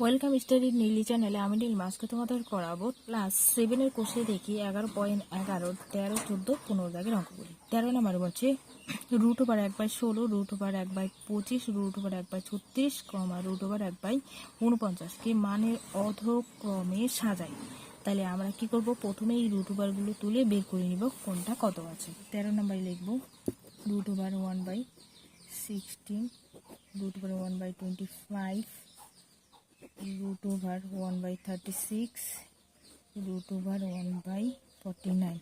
Welcome study Neeli চ্যানেলে আমি নীল মাসকে তোমাদের করাবো ক্লাস সেভেনের কোষে দেখি এগারো পয়েন্ট এগারো, তেরো, চোদ্দ, পনেরো দাগের অঙ্কগুলি। তেরো নম্বরে বলছে রুট ওভার এক বাই ষোলো রুট ওভার এক বাই পঁচিশ রুট ওভার এক বাই ছত্রিশ কমা রুট ওভার এক বাই উনপঞ্চাশকে মানের অধক্রমে সাজাই। তাহলে আমরা কি করব? প্রথমে এই রুট ওভারগুলো তুলে বের করে নিব কোনটা কত আছে। তেরো নম্বরে লিখব root over one by sixteen root over one by twenty five root over 1 by 36 root over 1 by 49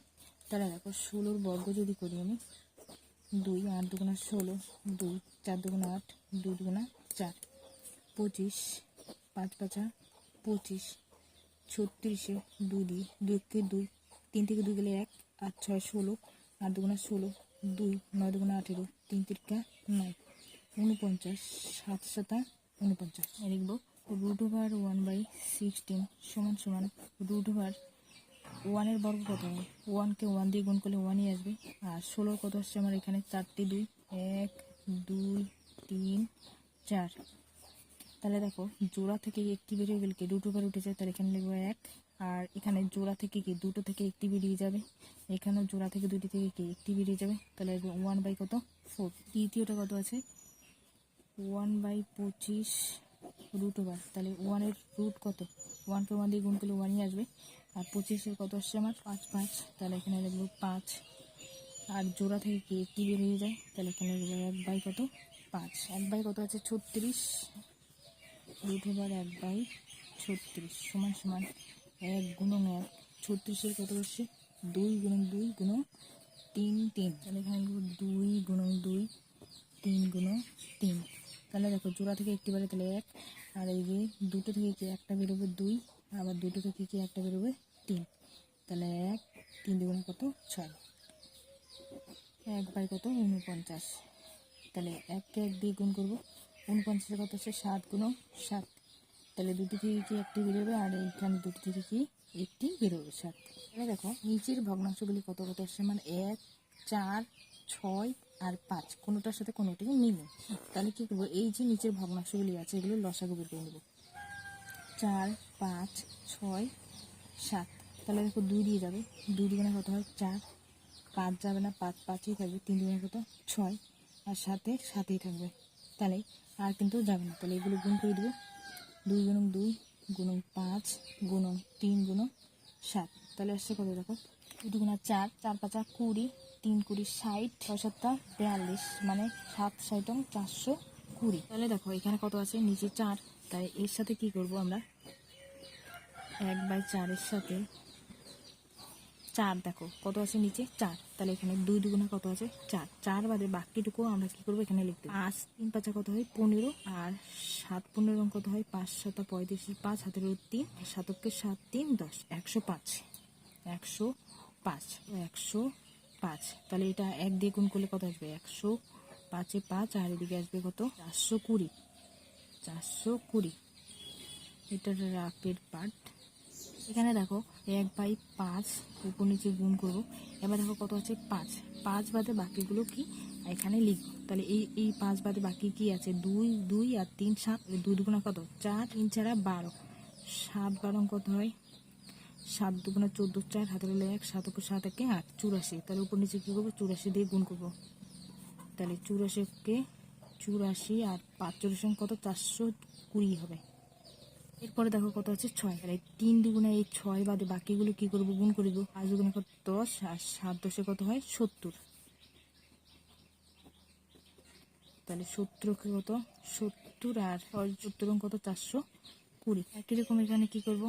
তাহলে দেখো, ষোলোর বর্গ যদি করি আমি, দুই আট দুগুণা ষোলো, দুই চার দুগুণা আট, দুই দুগুণা চার। পঁচিশ, পাঁচ পাঁচা পঁচিশ, ছত্রিশে দুই দিয়ে দুই একে দুই, তিন থেকে দুই গেলে এক, আট ছয় ষোলো, আট দুগুণা ষোলো, দুই নয় দুগুণা আঠেরো, তিন তিরিকা নয়। উনপঞ্চাশ, সাত সাতা উনপঞ্চাশ। লিখব। Root over one by sixteen সমান সমান রুট ওভার ওয়ানের বর্গ কত হবে? ওয়ানকে ওয়ান দিয়ে গুণ করলে ওয়ানই আসবে। আর ষোলোর কত আসছে? আমার এখানে চারটি দুই। এক, দুই, তিন, চার। তাহলে দেখো, জোড়া থেকে একটি বেরিয়ে গেলে কি রুট ওভার উঠে যায় তাহলে এখানে লিখব এক। আর এখানে জোড়া থেকে কি? দুটো থেকে একটি বেরিয়ে যাবে। এখানেও জোড়া থেকে দুটি থেকে কি? একটি বেরিয়ে যাবে। তাহলে ওয়ান বাই কত? ফোর তৃতীয়টা কত আছে? ওয়ান বাই পঁচিশ রুট ওভার তাহলে ওয়ানের রুট কত? ওয়ান ওয়ানকে ওয়ান দিয়ে গুণ করলে ওয়ানই আসবে। আর পঁচিশের কত আসছে আমার? পাঁচ পাঁচ। তাহলে এখানে লিখব পাঁচ। আর জোড়া থেকে কি একটি বেরিয়ে যায়? তাহলে এখানে এক বাই কত? পাঁচ। এক বাই কত আছে? ছত্রিশ। রুট ওভার এক বাই ছত্রিশ। সমান সমান এক গুণন এক। ছত্রিশের কত আসছে? দুই গুণন দুই গুণন তিন তিন। তাহলে এখানে লিখব দুই গুণন দুই, তিন গুণন তিন। তাহলে দেখো জোড়া থেকে একটি বেরোবে তাহলে এক আর এই যে দুটো থেকে কি একটা বেরোবে দুই, আবার দুটো থেকে কি একটা বেরোবে তিন। তাহলে এক, তিন দুগুণে কত? ছয়। এক বাই কত? উনপঞ্চাশ। তাহলে এককে এক দিয়ে গুণ করব। উনপঞ্চাশের কত হচ্ছে? সাত গুণ সাত। তাহলে দুটি থেকে কি একটি বেরোবে? আর এইখানে দুটি থেকে কি একটি বেরোবে? সাত। তাহলে দেখো, নিচের ভগ্নাংশগুলি কত কত আসছে মানে এক, চার, ছয় আর পাঁচ, কোনোটার সাথে কোনোটি মিলে তাহলে কী করব? এই যে নিচের ভগ্নাংশগুলি আছে, এগুলো লসাগু বের করে নেব। চার, পাঁচ, ছয়, সাত। তাহলে দেখো দুই দিয়ে যাবে। দুই দুগুণে কত হয়? চার। পাঁচ যাবে না, পাঁচ পাঁচই থাকবে। তিন দুগুণে কত? ছয়। আর সাথে সাতেই থাকবে। তাহলে আর কিন্তু যাবে না। তাহলে এগুলো গুণ করে দেবো। দুই গুণন দুই, গুণন পাঁচ, গুণন তিন, গুণন সাত। তাহলে আসছে কত দেখো? দুগুণা চার চার পাঁচা কুড়ি তিন কুড়ি ষাট, ছয় সাতটা, বিয়াল্লিশ মানে সাত, ষাটং চারশো কুড়ি। তাহলে দেখো, এখানে কত আছে? নিচে চার। তাই এর সাথে কি করব আমরা? এক বাই চারের সাথে চার, দেখো, কত আছে নিচে? চার। তাহলে এখানে দুই দুগুণা কত আছে? চার। চার বাদে বাকিটুকু আমরা কি করব? এখানে লিখতে পাঁচ তিন পাঁচা কত হয়? পনেরো। আর সাত পনেরো কত হয়? পাঁচ সাতা পঁয়ত্রিশ পাঁচ, হাতের তিন। সাতককে সাত, তিন, দশ। একশো পাঁচ। একশো পাঁচ। একশো পাঁচ। তাহলে এটা এক দিয়ে গুণ করলে কত আসবে? একশো। পাঁচে পাঁচ, আর এদিকে আসবে কত? চারশো কুড়ি। চারশো কুড়ি। এটা রাকের পার্ট এখানে দেখো, এক বাই পাঁচ উপর নিচে গুণ করব। এবার দেখো কত আছে? পাঁচ। পাঁচ বাদে বাকিগুলো কি? এখানে লিখব। তাহলে এই এই পাঁচ বাদে বাকি কি আছে? দুই দুই আর তিন, সাত। দুই দুগুণা কত? চার, তিন চারা বারো। সাত বারো কত হয়? সাত দুগুণা চোদ্দ চার, হাতের হলো এক, সাত উপর সাত একে আট, চুরাশি। তাহলে উপর নিচে কী করব? চুরাশি দিয়ে গুণ করব। তাহলে চুরাশিকে, চুরাশি আর পাঁচ চুরাশি কত? চারশো কুড়ি হবে। এরপরে দেখো কত আছে? ছয়। তাহলে তিন দুগুণে এই ছয় বাদে বাকিগুলো কি করব? গুণ করে দেবো। পাঁচ দুগুণে কত? দশ আর সাত দশে কত হয়? সত্তর। তাহলে সত্তরকে কত? সত্তর আর সত্তর কত? চারশো কুড়ি। একই রকম এখানে কি করব?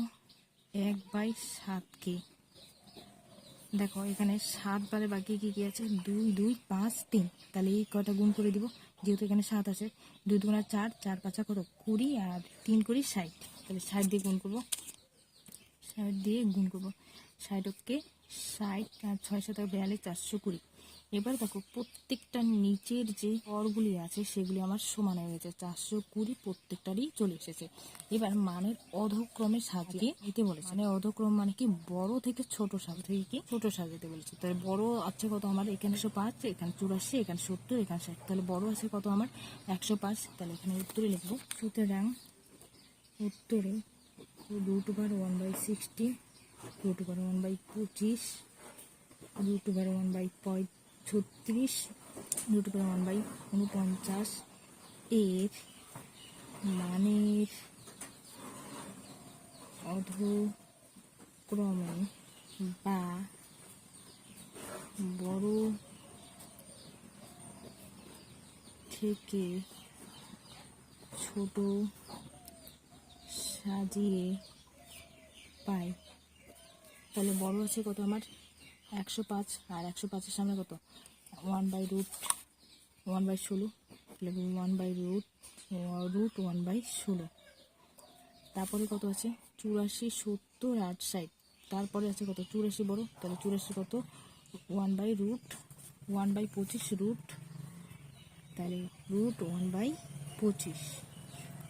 এক বাই সাতকে দেখো, এখানে সাত বারে বাকি কি কি আছে? দুই দুই, পাঁচ, তিন। তাহলে এই কটা গুণ করে দিব, যেহেতু এখানে সাত আছে। দুই দুগুণা চার চার পাঁচা কত? কুড়ি আর তিন কুড়ি ষাট। তাহলে ষাট দিয়ে গুণ করব। ষাট দিয়ে গুণ করব। ষাটকে ষাট, আর ছয় সাত বিয়াল্লিশ, চারশো কুড়ি। এবার দেখো, প্রত্যেকটা নিচের যে করগুলি আছে, সেগুলি আমার সমান হয়ে গেছে। চারশো কুড়ি প্রত্যেকটারই চলে এসেছে। এবার মানের অধক্রমে সাজিয়ে দিতে বলেছে। মানে অধক্রম মানে কি? বড় থেকে ছোট সাজাতে থেকে কি? ছোট সাজাতে বলেছে। তাহলে বড় আছে কত আমার? এখানে একশো পাঁচ, এখানে চুরাশি, এখানে সত্তর, এখানে ষাট। তাহলে বড় আছে কত আমার? একশো পাঁচ। তাহলে এখানে উত্তরে লিখব। সুতরাং উত্তরে root over one by sixty root over one by পঁচিশ রুট ওভার ওয়ান বাই পঁয় ছত্রিশ রুট ওভার ওয়ান বাই উনপঞ্চাশ এর মানের অধক্রমে বা বড় থেকে ছোট সাজিয়ে পাই। তাহলে বড় আছে কত আমার? একশো পাঁচ আর একশো পাঁচের সামনে কত? One by root one by ষোলো। One by root root one by ষোলো। তারপরে কত আছে? চুরাশি সত্তর আট ষাট। তারপরে আছে কত? চুরাশি বড়। তাহলে চুরাশি কত? One by root one by পঁচিশ রুট তাহলে রুট ওয়ান বাই পঁচিশ।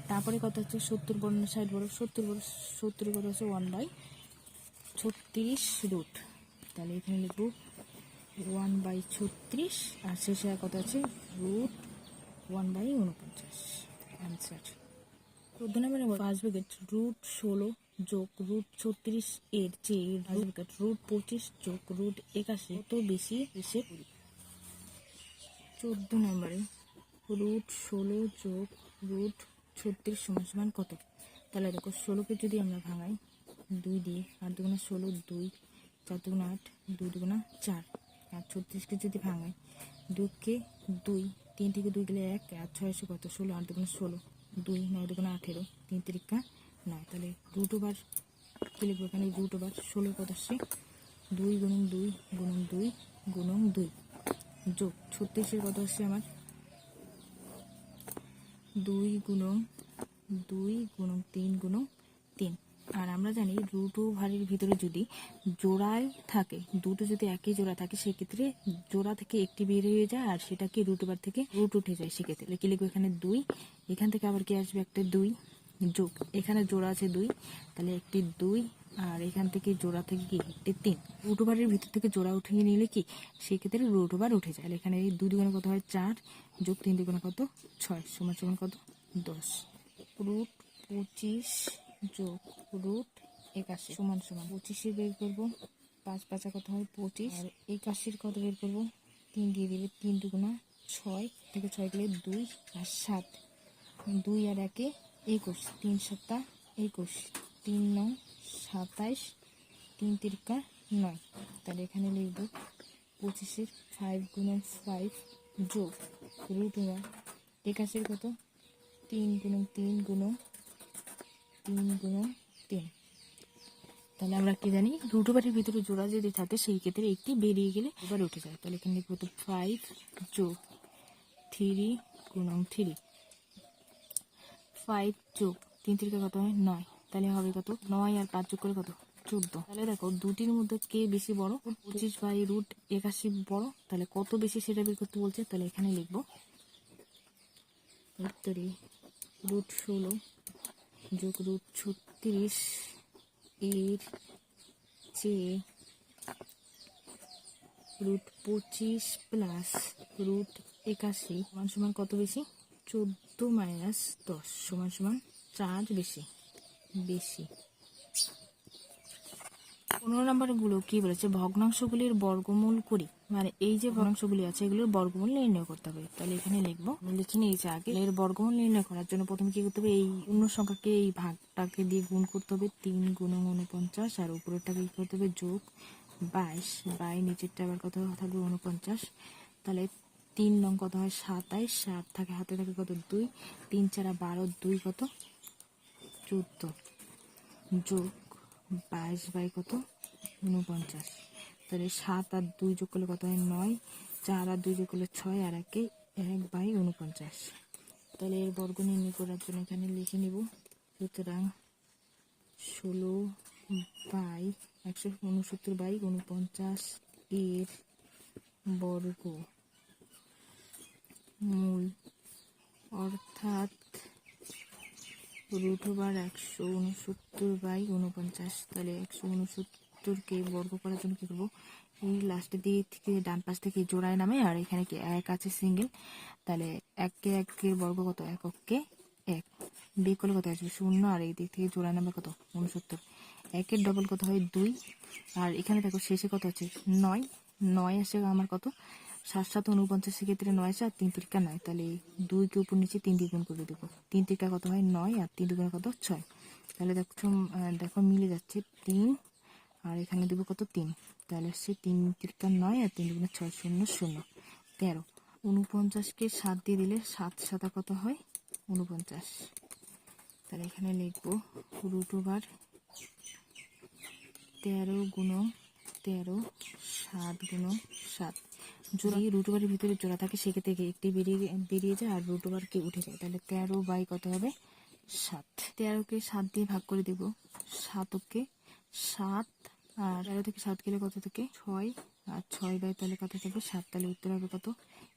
তারপরে কত হচ্ছে সত্তর না ষাট বড়। সত্তর বড়, সত্তর কত হচ্ছে ওয়ান বাই ছত্রিশ রুট তাহলে এখানে লিখব ওয়ান বাই ছত্রিশ আর শেষে আর কত আছে? রুট ওয়ান বাই উনপঞ্চাশ। অ্যান্সার চোদ্দ নম্বরে পাঁচ উইকেট রুট ষোলো যোগ রুট ছত্রিশ এর চেয়ে পাঁচ উইকেট রুট পঁচিশ যোগ রুট একাশি কত বেশি এসে চোদ্দ নম্বরে রুট ষোলো যোগ রুট ছত্রিশ সমান সমান কত? তাহলে দেখো ষোলোকে যদি আমরা ভাঙাই দুই দিয়ে আর দুগুণা ষোলো দুই। চার দুগুণা আট দুই দুগুণা চার। আর ছত্রিশকে যদি ভাঙাই দুকে দুই তিন থেকে দুই গেলে এক, আর ছয়শো কত? ষোলো, আট দুগুণা ষোলো। দুই, নয় দুগুণা আঠেরো। তিন তিরিকা নয়। তাহলে রুট ওভার কী লিখব এখানে রুট ওভার ষোলো কত আসছে? দুই গুণন দুই গুণন দুই গুণন দুই। যোগ, ছত্রিশের কত আসছে আমার? দুই গুণন দুই গুণন তিন গুণন তিন। আর আমরা জানি ও ভারের ভিতরে যদি জোড়ায় থাকে, দুটো যদি একই জোড়া থাকে, সেক্ষেত্রে জোড়া থেকে একটি বের হয়ে যায় আর সেটাকে রুট ওভার থেকে রুট উঠে যায়। সেক্ষেত্রে কি লিখব এখানে দুই, এখান থেকে আবার কি আসবে একটা দুই যোগ। এখানে জোড়া আছে দুই, তাহলে একটি দুই আর এখান থেকে জোড়া থেকে কি? একটি তিন। রুট ওভারের ভিতর থেকে জোড়া উঠিয়ে নিলে কি? সেক্ষেত্রে রুট ওভার উঠে যায়। এখানে এই দুই দুগুণে কত হয়? চার যোগ তিন দুগুণে কত? ছয়। সমান সমান কত? দশ। রুট পঁচিশ যোগ রুট একাশি। সমান সমান। পঁচিশে বের করব পাঁচ পাঁচা কত হয় পঁচিশ। আর একাশির কত বের করব? তিন দিয়ে দিলে তিন দুগুণা ছয়। থেকে ছয় গেলে দুই আর সাত। দুই আর একে একুশ। তিন সাতটা একুশ। তিন নয় সাতাইশ। তিন তিরিকা নয়। তাহলে এখানে লিখব পঁচিশের ফাইভ গুণন ফাইভ যোগ রুট ওয়ান একাশের কত? তিন গুণন তিন গুণন তিন গুণন তিন। তাহলে আমরা কি জানি? রুট ওভারের ভিতরে জোড়া যদি থাকে, সেই ক্ষেত্রে একটি বেরিয়ে গেলে এবার উঠে যায়। তাহলে এখানে লিখব তো ফাইভ যোগ থ্রি গুণন থ্রি ফাইভ যোগ তিন তিরিকা কত হয়? নয়। তাহলে হবে কত? নয় আর পাঁচ যোগ করে কত? চোদ্দ। তাহলে দেখো, দুটির মধ্যে কে বেশি বড়? পঁচিশ বাই রুট একাশি বড়। তাহলে কত বেশি সেটা বের করতে বলছে? তাহলে এখানে লিখব রুট ষোলো যোগ রুট ছত্রিশ এর চেয়ে রুট পঁচিশ প্লাস রুট একাশি সমান সমান কত বেশি? চোদ্দ মাইনাস দশ সমান সমান চার বেশি। বেশি। পনেরো নম্বরগুলো কি বলেছে? ভগ্নাংশগুলির বর্গমূল করি। মানে এই যে ভগ্নাংশগুলি আছে, এগুলোর বর্গমূল নির্ণয় করতে হবে। তাহলে এখানে লিখব লিখে নিয়েছি আগে, এর বর্গমূল নির্ণয় করার জন্য প্রথমে কি করতে হবে? এই পূর্ণ সংখ্যাকে, এই ভাগটাকে দিয়ে গুণ করতে হবে। তিন গুণ উনপঞ্চাশ আর উপরেরটাকে কি করতে হবে? যোগ বাইশ। বাই নিচেরটা আবার কত থাকবে? উনপঞ্চাশ তাহলে তিন নং কত হয়? সাতাইশ। সাত থাকে হাতে থাকে কত? দুই। তিন চারা বারো, দুই কত? চোদ্দ। যোগ বাইশ বাই কত? উনপঞ্চাশ তাহলে সাত আর দুই যোগ করলে কত হয়? নয়। চার আর দুই যোগ করলে ছয়, আর একে এক বাই উনপঞ্চাশ তাহলে এর বর্গ নির্ণয় করার জন্য এখানে লিখে নিব, সুতরাং ষোলো বাই একশো উনসত্তর বাই উনপঞ্চাশ এর বর্গ মূল, অর্থাৎ রুট ওভার একশো উনসত্তর বাই উনপঞ্চাশ তাহলে একশো উনসত্তর উনসত্তরকে বর্গ করার জন্য কী করব? এই লাস্টের দিক থেকে ডান পাশ থেকে জোড়ায় নামে, আর এখানে কি এক আছে সিঙ্গেল তাহলে এককে একের বর্গ কত? এককে এক। বিয়োগ করলে কত? আসবে শূন্য। আর এই দিক থেকে জোড়ায় নাম্বার কত? উনসত্তর একের ডবল কত হয়? দুই। আর এখানে দেখো শেষে কত আছে? নয়। নয় আসে আমার কত? সাত সাত উনপঞ্চাশ ক্ষেত্রে নয় আসে, আর তিন তিরিকা নয়। তাহলে দুইকে উপর নিচে তিন দ্বিগুণ করে দেবো। তিন তিরিকা কত হয়? নয়। আর তিন দুগুণ কত? ছয়। তাহলে দেখো দেখো মিলে যাচ্ছে তিন আর এখানে দেবো কত? তিন। তাহলে আসছে তিন তিরিকা নয় আর তিন দুগুণে ছয় শূন্য শূন্য। তেরো। উনপঞ্চাশকে সাত দিয়ে দিলে সাত সাতা কত হয়? উনপঞ্চাশ তাহলে এখানে লিখব রুট ওভার তেরো গুণন তেরো সাত গুণন সাত। যদি রুট ওভারের ভিতরে জোড়া থাকে, সেক্ষেত্রে একটি বেরিয়ে বেরিয়ে যায় আর রুট ওভারকে উঠে যায়? তাহলে তেরো বাই কত হবে? সাত। তেরোকে সাত দিয়ে ভাগ করে দেব। সাতকে সাত আর তেরো থেকে সাত গেলে কত থেকে? ছয়। আর ছয় বাই তাহলে কত থাকবে? সাত। তাহলে উত্তর হবে কত?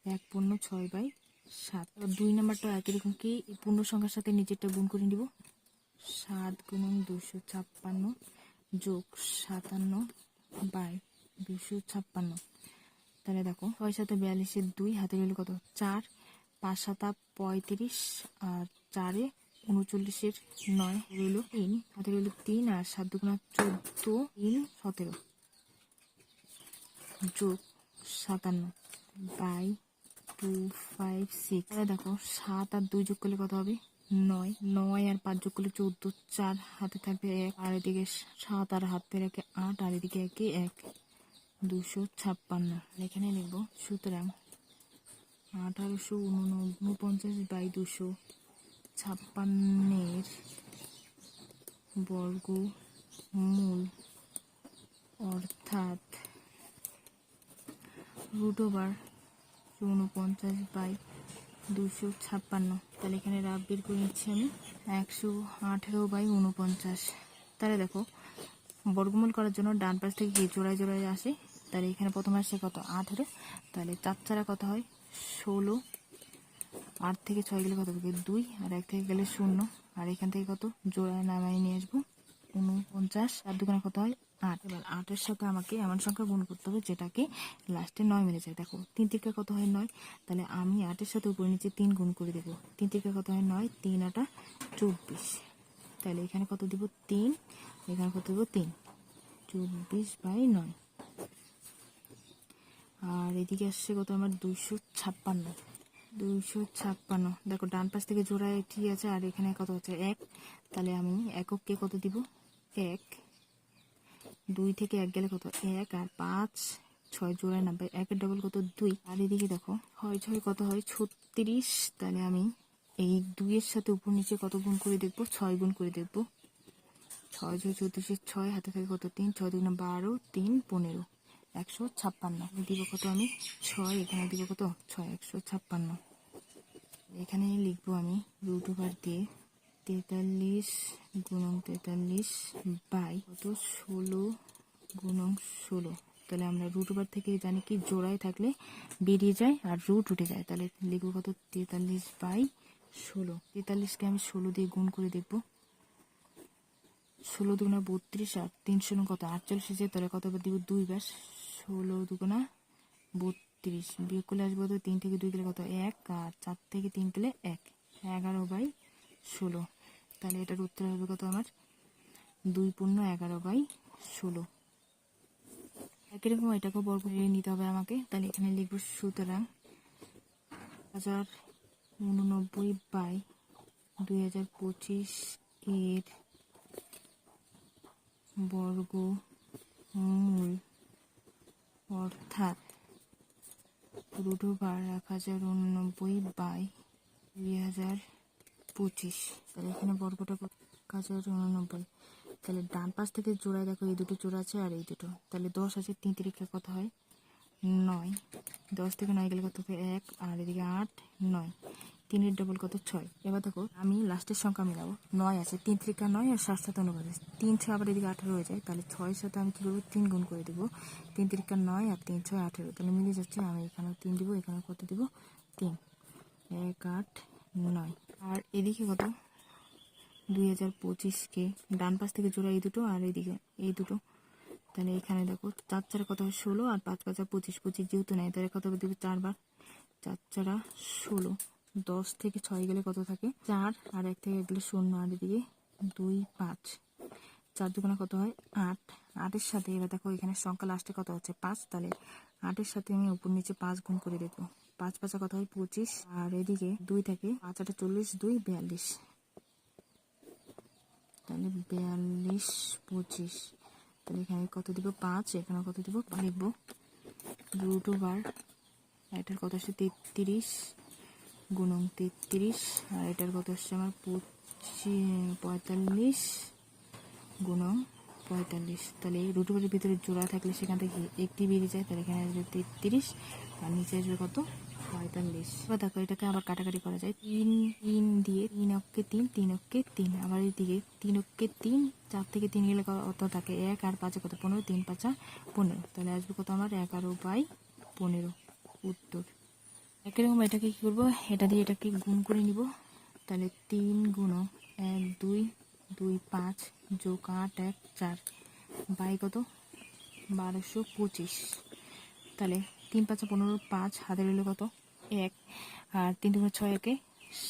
এক পূর্ণ ছয় বাই সাত। দুই নাম্বারটা একই রকম কি? পূর্ণ সংখ্যার সাথে নিচেরটা গুণ করে নিব। সাত গুণন দুশো ছাপ্পান্ন যোগ সাতান্ন বাই দুশো ছাপ্পান্ন। তাহলে দেখো, ছয় সাথে বিয়াল্লিশের দুই হাতে রইল কত? চার। পাঁচ সাতা পঁয়ত্রিশ। আর চারে উনচল্লিশের নয় রইল তিন হাতে রইল তিন আর সাত দুগুণা চোদ্দ, তিন সতেরো। যোগ সাতান্ন। By two five six. দেখো, সাত আর দুই যোগ করলে কত হবে? নয়। নয় আর পাঁচ যোগ করলে চোদ্দ। চার হাতে থাকবে এক, আর এদিকে সাত আর হাতে রেখে আট, আর এদিকে একে এক। দুশো ছাপ্পান্ন। এখানে লিখব, সুতরাং আঠারোশো উনপঞ্চাশ বাই দুশো ছাপ্পান্নের বর্গ মূল, অর্থাৎ রুট ওভার উনপঞ্চাশ বাই দুশো ছাপ্পান্ন। তাহলে এখানে রাব বের করে নিচ্ছি আমি। একশো আঠেরো বাই উনপঞ্চাশ তাহলে দেখো, বর্গমূল করার জন্য ডান পাশ থেকে কি জোড়ায় জোড়ায় আসে। তাহলে এখানে প্রথম আসছে কত? আঠেরো। তাহলে চার চারা কত হয়? ষোলো। আট থেকে ছয় গেলে কত? হবে দুই, আর এক থেকে গেলে শূন্য। আর এখান থেকে কত? জোড়ায় নামাই নিয়ে আসব। উনপঞ্চাশ, আর দোকানে কত হয়? আট। এবার আটের সাথে আমাকে এমন সংখ্যা গুণ করতে হবে যেটাকে লাস্টে নয় মিলে যায়। দেখো, তিন থেকে কত হয় নয়? তাহলে আমি আটের সাথে উপরে নিচে তিন গুণ করে দেবো। তিন থেকে কত হয় নয়? তিন আটা চব্বিশ। তাহলে এখানে কত দিব? তিন। এখানে কত দিব? তিন। চব্বিশ বাই নয়। আর এদিকে আসছে কত? আমার দুইশো ছাপ্পান্ন। দুইশো ছাপ্পান্ন। দেখো, ডান পাশ থেকে জোড়ায় ঠিক আছে, আর এখানে কত হচ্ছে? এক। তাহলে আমি একককে কত দিব? এক। দুই থেকে এক গেলে কত? এক। আর পাঁচ, ছয় জোড়ায় নামবে একের ডবল কত? দুই। আর এদিকে দেখো ছয় ছয়, কত হয়? ছত্রিশ। তাহলে আমি এই দুইয়ের সাথে উপর নিচে কত গুণ করে দেখব? ছয় গুণ করে দেখব। ছয় ছয় চৌত্রিশের ছয়, হাতে থাকে কত? তিন। ছয় দুগুণে বারো, তিন, পনেরো। একশো ছাপ্পান্ন। দিব কত আমি? ছয়, এখানে দিব কত? ছয়, একশো ছাপ্পান্ন। এখানে লিখব আমি রুট ওভার দিয়ে তেতাল্লিশ গুণং তেতাল্লিশ বাই কত? ষোলো গুণং ষোলো। তাহলে আমরা রুট ওভার থেকে জানি কি? জোড়ায় থাকলে বেরিয়ে যায় আর রুট উঠে যায়। তাহলে লিখব কত? তেতাল্লিশ বাই ষোলো। তেতাল্লিশকে আমি ষোলো দিয়ে গুণ করে দেখব। ষোলো দুগুণা বত্রিশ আর তিনশো কত? আটচল্লিশ তাহলে কত? দিব দুই ব্যাস ষোলো, দুগুণা বত্রিশ। বিয়োগ করলে আসব তো তিন থেকে দুই গেলে কত? এক। আর চার থেকে তিন গেলে এক। এগারো বাই ষোলো। তাহলে এটার উত্তর হবে কত আমার? দুই পূর্ণ এগারো বাই ষোলো। একই রকম এটাকেও বর্গ করে নিতে হবে আমাকে। তাহলে এখানে লিখব সুতরাং হাজার উননব্বই বাই দুই হাজার পঁচিশ এর বর্গ মূল অর্থাৎ রুট এক হাজার উননব্বই বাই দুই হাজার পঁচিশ। তাহলে এখানে বর্গটা এক হাজার উননব্বই। তাহলে ডান পাশ থেকে জোড়ায় দেখো এই দুটো জোড়া আছে আর এই দুটো। তাহলে দশ আছে, তিন তিরিখে কত হয়? নয়। দশ থেকে নয় গেলে কত হবে? এক। আর এদিকে আট, নয়। তিনের ডবল কত? ছয়। এবার দেখো, আমি লাস্টের সংখ্যা মিলাবো। নয় আছে, তিন ত্রিকা নয় আর সাত সাত অনুপাত। তিন ছয় আবার এদিকে আঠারো হয়ে যায়, তাহলে ছয়ের সাথে আমি কী করব? তিন গুণ করে দেবো। তিন ত্রিকা নয় আর তিন ছয় আঠেরো। তাহলে মিলে যাচ্ছে, আমি এখানে তিন দিব এখানে কত দিব? তিন। এক, আট, নয়। আর এদিকে কত? দুই হাজার পঁচিশকে ডান পাশ থেকে জোড়া এই দুটো আর এইদিকে এই দুটো। তাহলে এখানে দেখো, চার চারা কত ষোলো আর পাঁচ পাঁচা পঁচিশ। পঁচিশ যেহেতু নেয় তাহলে কত দেবে চারবার। চার চারা ষোলো। দশ থেকে ছয় গেলে কত থাকে? চার আর এক থেকে গেলে শূন্য। আর এদিকে দুই, পাঁচ। চার দুগুণা কত হয়? আট। আটের সাথে এবার দেখো এখানে সংখ্যা লাস্টে কত হচ্ছে? পাঁচ। তাহলে আটের সাথে আমি উপর নিচে পাঁচ গুণ করে দেখব পাঁচ পাঁচা কত হয়? পঁচিশ। আর এদিকে দুই থেকে। পাঁচ আটে চল্লিশ, দুই বিয়াল্লিশ। তাহলে বিয়াল্লিশ, পঁচিশ। তাহলে এখানে কত দিব? পাঁচ। এখানে কত দিব? লিখব। রুট ওভার এটার কত আসছে তেত্রিশ। গুণন তেত্রিশ, আর এটার কত আসছে আমার? পঁচিশ, পঁয়তাল্লিশ গুণন পঁয়তাল্লিশ। তাহলে রুট ওভারের ভিতরে জোড়া থাকলে সেখান থেকে একটি বেরিয়ে যায়, তাহলে এখানে আসবে তেত্রিশ আর নিচে আসবে কত? পঁয়তাল্লিশ। এবার দেখো, এটাকে আবার কাটাকাটি করা যায়। তিন তিন দিয়ে তিন অক্ষে তিন তিন অক্ষে তিন। আবার এদিকে তিন অক্ষে তিন, চার থেকে তিন গেলে কত থাকে? এক, আর পাঁচে কত? পনেরো, তিন, পাঁচা পনেরো। তাহলে আসবে কত আমার? এগারো বাই পনেরো। উত্তর। একই রকম এটাকে কী করব? এটা দিয়ে এটাকে গুণ করে নিব। তাহলে তিন গুণ এক, দুই দুই, পাঁচ, যোগ আট, এক, চার। বাই কত? বারোশো পঁচিশ। তাহলে তিন পাঁচ পনেরো, পাঁচ হাতে রইল কত? এক। আর তিন দুগুণা ছয় একে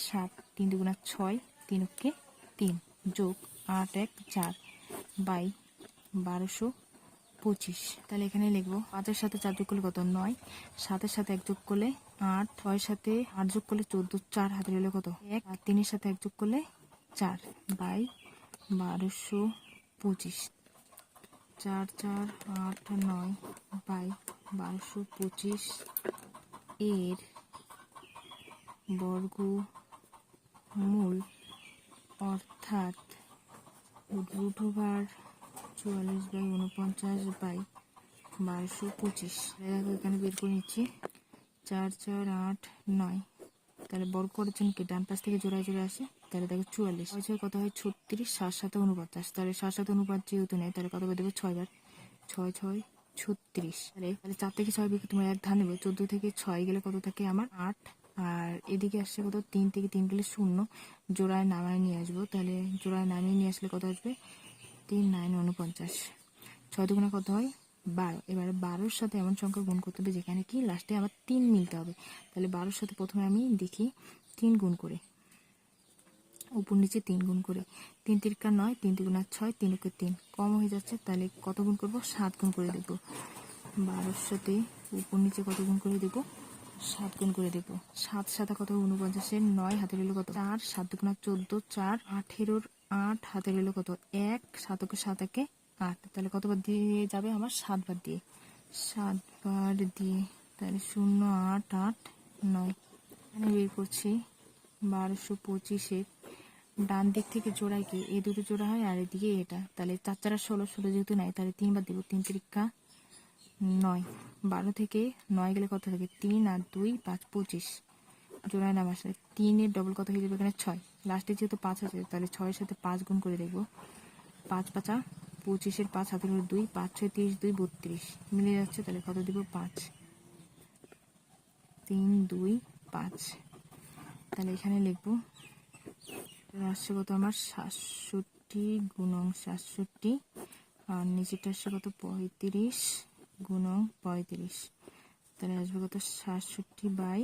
সাত। তিন দুগুণা ছয়, তিন ওকে তিন। যোগ আট, এক, চার। বাই বারোশো পঁচিশ। তাহলে এখানে লিখব, পাঁচের সাথে চার যোগ করলে কত? নয়। সাতের সাথে এক যোগ করলে আট ছয়ের সাথে আট যোগ করলে চোদ্দ, চার হাতে রইল কত? এক, আর তিনের সাথে এক যোগ করলে চার, বাই বারোশো পঁচিশ। চার চার, আট, নয়, বাই বারোশো পঁচিশ এর বর্গ মূল অর্থাৎ রুট ওভার চুয়াল্লিশ বাই উনপঞ্চাশ বাই বারোশো পঁচিশ। এখানে বের করে নিচ্ছি। চার চার আট নয়। তাহলে করার জন্য কি? ডান পাশ থেকে জোড়ায় জোড়ায় আসে। তাহলে দেখো চুয়াল্লিশ। ছয় কত হয়? ছত্রিশ, সাত সাথে উনপঞ্চাশ তাহলে সাত সাথে অনুপাত যেহেতু নেই, তাহলে কত করে দেবো? ছয় বার ছয় ছয়, ছত্রিশ। তাহলে তাহলে চার থেকে ছয় বিকে তোমার এক ধান নেবে। চোদ্দ থেকে ছয় গেলে কত থাকে আমার? আট। আর এদিকে আসছে কত? তিন থেকে তিন গেলে শূন্য। জোড়ায় নামায় নিয়ে আসব। তাহলে জোড়ায় নামিয়ে নিয়ে আসলে কত আসবে? তিন নাইন উনপঞ্চাশ। ছয় দুগুণে কত হয়? বারো। এবারে বারোর সাথে এমন সংখ্যা গুণ করতে হবে যেখানে কি লাস্টে আবার তিন মিলতে হবে। তাহলে বারোর সাথে প্রথমে আমি দেখি তিন গুণ করে। উপর নিচে তিন গুণ করে। তিন তিরিকা নয়, তিন তিগুণা ছয়, তিন ওকে তিন। কম হয়ে যাচ্ছে, তাহলে কত গুণ করব? সাত গুণ করে দেবো। বারোর সাথে উপর নিচে কত গুণ করে দেবো? সাত গুণ করে দেবো। সাত সাথে কত? উনপঞ্চাশের নয় হাতে রইল কত? চার, সাত দুগুণা চোদ্দ, চার, আঠেরোর আট হাতে রইল কত? এক সাতকে সাত একে আট তাহলে কতবার দিয়ে যাবে আমার? সাতবার দিয়ে। সাতবার দিয়ে, তাহলে শূন্য আট আট, নয়। এখানে বের করছি। বারোশো পঁচিশের ডান দিক থেকে জোড়ায় কি? এই দুটো জোড়া হয় আর এদিকে এটা। তাহলে চার চারা ষোলো ষোলো যেহেতু নাই, তাহলে তিনবার দেবো। তিন তিরিকা নয়। বারো থেকে নয় গেলে কত থাকে? তিন আর দুই, পাঁচ, পঁচিশ। জোড়ায় নাম আসে। তিনের ডবল কত হয়ে যাবে? এখানে ছয়। লাস্টে যেহেতু পাঁচ আছে, তাহলে ছয়ের সাথে পাঁচ গুণ করে দেখব। পাঁচ পাঁচা পঁচিশের পাঁচ উপর দুই, পাঁচ, ছয়, তিরিশ, দুই, বত্রিশ। মিলে যাচ্ছে, তাহলে কত দিব? পাঁচ। তিন, দুই, পাঁচ। তাহলে এখানে লিখব আসছে কত আমার? সাতষট্টি গুণং সাতষট্টি, আর নিচেটা আসছে কত? পঁয়ত্রিশ গুণং পঁয়ত্রিশ। তাহলে আসবে কত? সাতষট্টি বাই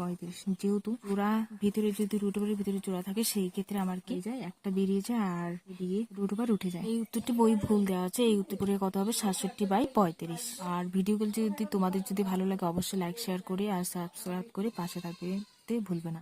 পঁয়ত্রিশ যেহেতু জোড়া ভিতরে যদি রুট ওভারের ভিতরে জোড়া থাকে সেই ক্ষেত্রে আমার কি যায়? একটা বেরিয়ে যায় আর দিয়ে রুট ওভার উঠে যায়। এই উত্তরটি বই ভুল দেওয়া আছে। এই উত্তর করে কত হবে? সাতষট্টি বাই পঁয়ত্রিশ। আর ভিডিওগুলো যদি তোমাদের যদি ভালো লাগে অবশ্যই লাইক শেয়ার করে আর সাবস্ক্রাইব করে পাশে থাকবে ভুলবে না।